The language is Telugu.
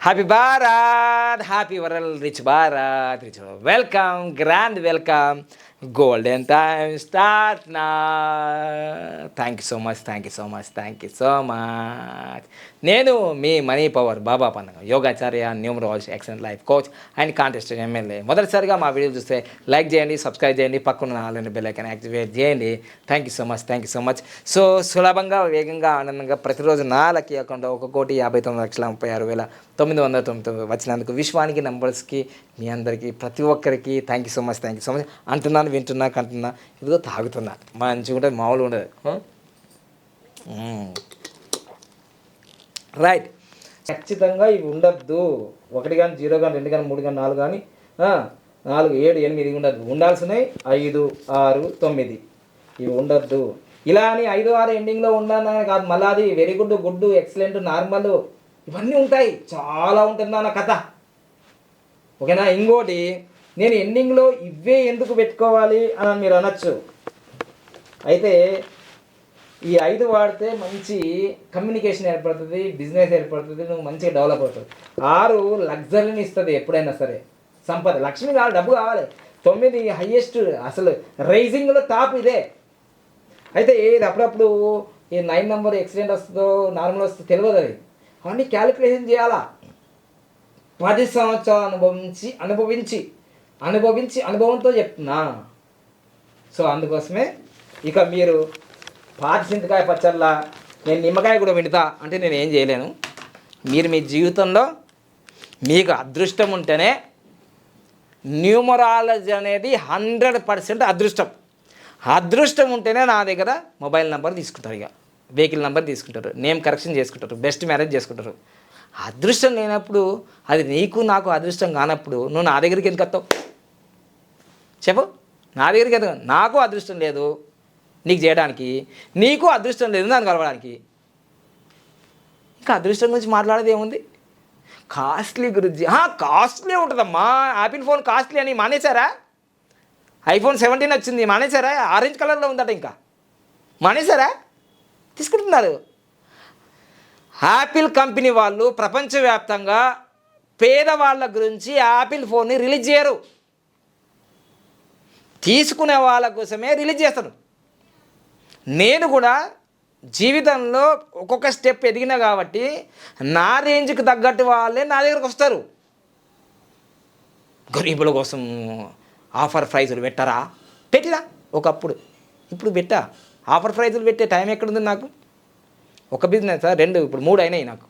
Happy Bharat happy world rich Bharat rich welcome grand welcome golden time start నా thank you so much thank you so much thank you so much నేను మీ మనీ పవర్ బాబా పండగ యోగాచార్య numerology excellent life coach and contest M L A మొదటిసారిగా మా వీడియో చూస్తే లైక్ చేయండి సబ్స్క్రైబ్ చేయండి పక్కన నాలుగు బెల్ ఐకాన్ యాక్టివేట్ చేయండి. Thank you so much thank you so much so సులభంగా వేగంగా ఆనందంగా ప్రతిరోజు నా లక్కీ అకౌంట్లో ఒక కోటి యాభై తొమ్మిది లక్షల ముప్పై ఆరు వేల తొమ్మిది వందల తొమ్మిది తొమ్మిది వచ్చినందుకు విశ్వానికి నంబర్స్కి మీ అందరికీ ప్రతి ఒక్కరికి thank you so much thank you so much అంటున్నాను వింటున్నా కంటున్నా ఇదిగో తాగుతున్నా. మంచిగా ఉంటుంది మామూలుగా ఉండదు రైట్. ఖచ్చితంగా ఇవి ఉండద్దు. ఒకటి కానీ జీరో కానీ రెండు కానీ మూడు కానీ నాలుగు కానీ నాలుగు ఏడు ఎనిమిది ఉండద్దు. ఉండాల్సినవి ఐదు ఆరు తొమ్మిది. ఇవి ఉండద్దు. ఇలా అని ఐదు ఆరు ఎండింగ్లో ఉండాలని కాదు మళ్ళీ అది very good good excellent normal ఇవన్నీ ఉంటాయి. చాలా ఉంటుంది నా కథ. ఓకేనా? ఇంకోటి నేను ఎండింగ్లో ఇవే ఎందుకు పెట్టుకోవాలి అని మీరు అనొచ్చు. అయితే ఈ ఐదు వాడితే మంచి కమ్యూనికేషన్ ఏర్పడుతుంది బిజినెస్ ఏర్పడుతుంది నువ్వు మంచిగా డెవలప్ అవుతుంది ఆరు లగ్జరీని ఇస్తుంది ఎప్పుడైనా సరే. సంపద. లక్ష్మి కావాలి డబ్బు కావాలి. తొమ్మిది హయ్యెస్ట్ అసలు రైజింగ్లో టాప్ ఇదే. అయితే ఏది అప్పుడప్పుడు ఈ నైన్ నెంబర్ యాక్సిడెంట్ వస్తుందో నార్మల్ వస్తుందో తెలియదు అది. అవన్నీ క్యాలిక్యులేషన్ చేయాలా? పది సంవత్సరాలు అనుభవించి అనుభవించి అనుభవించి అనుభవంతో చెప్తున్నా. సో అందుకోసమే ఇక మీరు పాతి చింతకాయ పచ్చళ్ళ నేను నిమ్మకాయ కూడా వింటా అంటే నేను ఏం చేయలేను. మీరు మీ జీవితంలో మీకు అదృష్టం ఉంటేనే న్యూమరాలజీ అనేది హండ్రెడ్ పర్సెంట్ అదృష్టం. అదృష్టం ఉంటేనే నా దగ్గర మొబైల్ నెంబర్ తీసుకుంటారు ఇక. వెహికల్ నెంబర్ తీసుకుంటారు నేమ్ కరెక్షన్ చేసుకుంటారు బెస్ట్ మ్యారేజ్ చేసుకుంటారు. అదృష్టం లేనప్పుడు అది నీకు నాకు అదృష్టం కానప్పుడు నువ్వు నా దగ్గరికి ఎందుకు వస్తావు? చెప్పు. నా దగ్గరికి ఎందుకు? నాకు అదృష్టం లేదు నీకు చేయడానికి. నీకు అదృష్టం లేదు నన్ను కలవడానికి. ఇంకా అదృష్టం గురించి మాట్లాడేది ఏముంది? కాస్ట్లీ గురించి కాస్ట్లీ ఉంటుందమ్మా. యాపిల్ ఫోన్ కాస్ట్లీ అని మానేశారా? ఐఫోన్ సెవెంటీన్ వచ్చింది. మానేశారా? ఆరెంజ్ కలర్లో ఉందట ఇంకా. మానేశారా? తీసుకుంటున్నారు. యాపిల్ కంపెనీ వాళ్ళు ప్రపంచవ్యాప్తంగా పేదవాళ్ళ గురించి యాపిల్ ఫోన్ని రిలీజ్ చేయరు. తీసుకునే వాళ్ళ కోసమే రిలీజ్ చేస్తాను. నేను కూడా జీవితంలో ఒక్కొక్క స్టెప్ ఎదిగినా కాబట్టి నా రేంజ్కి తగ్గట్టు వాళ్ళే నా దగ్గరకు వస్తారు. గరీబుల కోసం ఆఫర్ ప్రైజులు పెట్టరా? పెట్టినా ఒకప్పుడు. ఇప్పుడు పెట్టా. ఆఫర్ ప్రైజులు పెట్టే టైం ఎక్కడుంది నాకు? ఒక బిజినెస్ రెండు ఇప్పుడు మూడు అయినాయి నాకు.